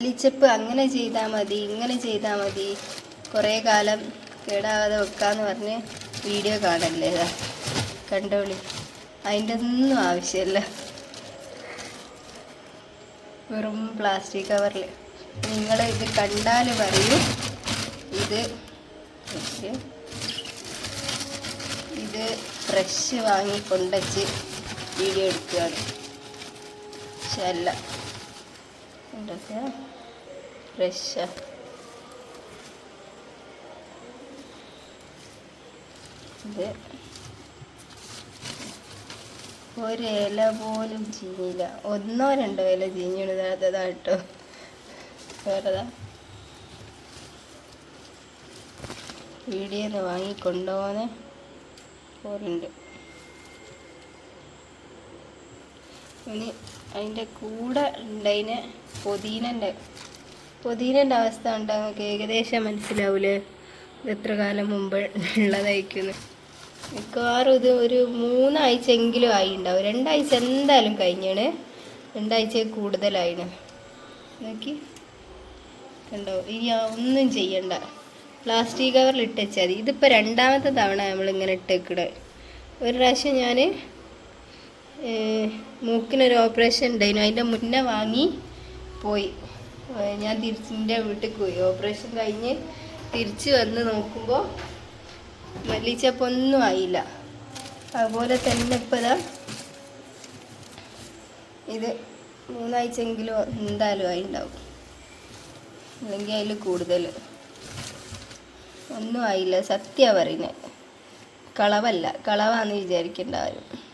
മല്ലിച്ചപ്പ് അങ്ങനെ ചെയ്താൽ മതി ഇങ്ങനെ ചെയ്താൽ മതി. കുറേ കാലം കേടാവാതെ വെക്കാന്ന് പറഞ്ഞ് വീഡിയോ കാണല്ലേ കണ്ടോളി. അതിന്റെ ഒന്നും ആവശ്യമില്ല വെറും പ്ലാസ്റ്റിക് കവറിൽ നിങ്ങൾ ഇത് കണ്ടാൽ പറയൂ. ഇത് ഇത് ഫ്രഷ് വാങ്ങി കൊണ്ടുവച്ച് വീഡിയോ എടുക്കുകയാണ് പക്ഷെ എന്തൊക്കെ ഫ്രഷ് ഇത് ഒരില പോലും ചീഞ്ഞില്ല. ഒന്നോ രണ്ടോ ഇല ചീഞ്ഞിടുന്നതാ കേട്ടോ വേറെതാ? വീടിയെന്ന് വാങ്ങിക്കൊണ്ടോന്ന് പോലുണ്ട് ഇനി അതിന്റെ കൂടെ ഉണ്ടതിന് പൊതീനന്റെ പൊതീനന്റെ അവസ്ഥ ഉണ്ട് നമുക്ക് ഏകദേശം മനസ്സിലാവൂലേ? എത്ര കാലം മുമ്പ് ഉള്ളതായിരിക്കുന്നു. മിക്കവാറും ഇത് ഒരു മൂന്നാഴ്ച എങ്കിലും ആയി ഉണ്ടാവും രണ്ടാഴ്ച എന്തായാലും കഴിഞ്ഞാണ്. രണ്ടാഴ്ച കൂടുതലായിന് നോക്കി. കണ്ടോ? ഇനി ഒന്നും ചെയ്യണ്ട. പ്ലാസ്റ്റിക് കവറിൽ ഇട്ടുവച്ചാൽ മതി. ഇതിപ്പോൾ രണ്ടാമത്തെ തവണ നമ്മളിങ്ങനെ ഇട്ടേക്കണേ. ഒരു പ്രാവശ്യം ഞാൻ മൂക്കിനൊരു ഓപ്പറേഷൻ ഉണ്ടായിരുന്നു. അതിന്റെ മുന്നേ വാങ്ങി പോയി. ഞാൻ തിരിച്ച് എന്റെ വീട്ടിൽ പോയി. ഓപ്പറേഷൻ കഴിഞ്ഞ് തിരിച്ച് വന്ന് നോക്കുമ്പോൾ മല്ലിച്ചപ്പം ഒന്നും ആയില്ല. അതുപോലെ തന്നെ ഇപ്പോൾ ഇതാ മൂന്നാഴ്ചയെങ്കിലും എന്തായാലും ആയിണ്ടാവും. അല്ലെങ്കിൽ അതിൽ കൂടുതൽ ഒന്നും ആയില്ല. സത്യ പറയുന്നത് കളവല്ല. കളവാന്ന് വിചാരിക്കേണ്ട ആരും